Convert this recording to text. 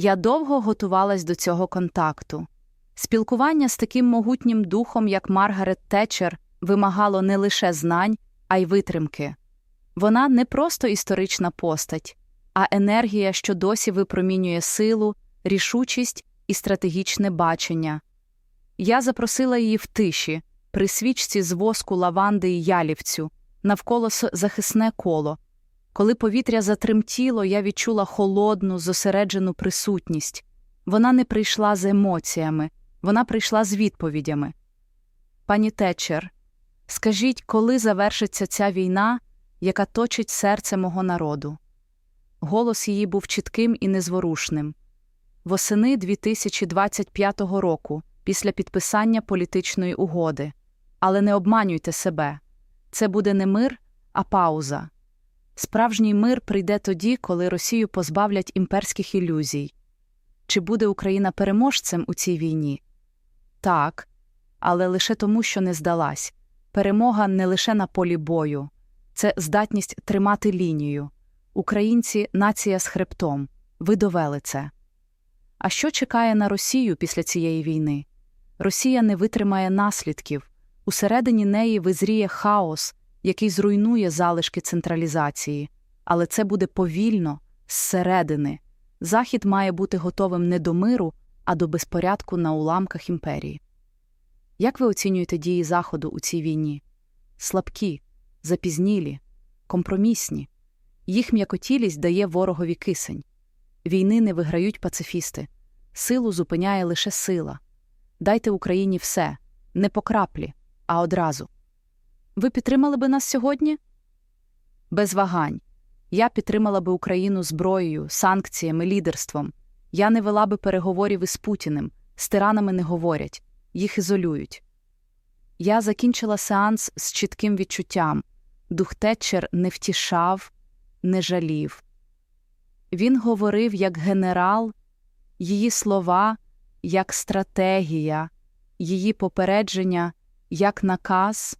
Я довго готувалась до цього контакту. Спілкування з таким могутнім духом, як Маргарет Тетчер, вимагало не лише знань, а й витримки. Вона не просто історична постать, а енергія, що досі випромінює силу, рішучість і стратегічне бачення. Я запросила її в тиші, при свічці з воску лаванди і ялівцю, навколо захисне коло. Коли повітря затремтіло, я відчула холодну, зосереджену присутність. Вона не прийшла з емоціями, вона прийшла з відповідями. Пані Тетчер, скажіть, коли завершиться ця війна, яка точить серце мого народу? Голос її був чітким і незворушним. Восени 2025 року, після підписання політичної угоди. Але не обманюйте себе це буде не мир, а пауза. Справжній мир прийде тоді, коли Росію позбавлять імперських ілюзій. Чи буде Україна переможцем у цій війні? Так, але лише тому, що не здалась. Перемога не лише на полі бою, це здатність тримати лінію. Українці нація з хребтом. Ви довели це. А що чекає на Росію після цієї війни? Росія не витримає наслідків. Усередині неї визріє хаос, який зруйнує залишки централізації. Але це буде повільно, зсередини. Захід має бути готовим не до миру, а до безпорядку на уламках імперії. Як ви оцінюєте дії Заходу у цій війні? Слабкі, запізнілі, компромісні. Їх м'якотілість дає ворогові кисень. Війни не виграють пацифісти. Силу зупиняє лише сила. Дайте Україні все, не по краплі, а одразу. Ви підтримали би нас сьогодні? Без вагань. Я підтримала би Україну зброєю, санкціями, лідерством. Я не вела би переговорів із Путіним, з тиранами не говорять, їх ізолюють. Я закінчила сеанс з чітким відчуттям дух Тетчер не втішав, не жалів. Він говорив як генерал, її слова як стратегія, її попередження як наказ,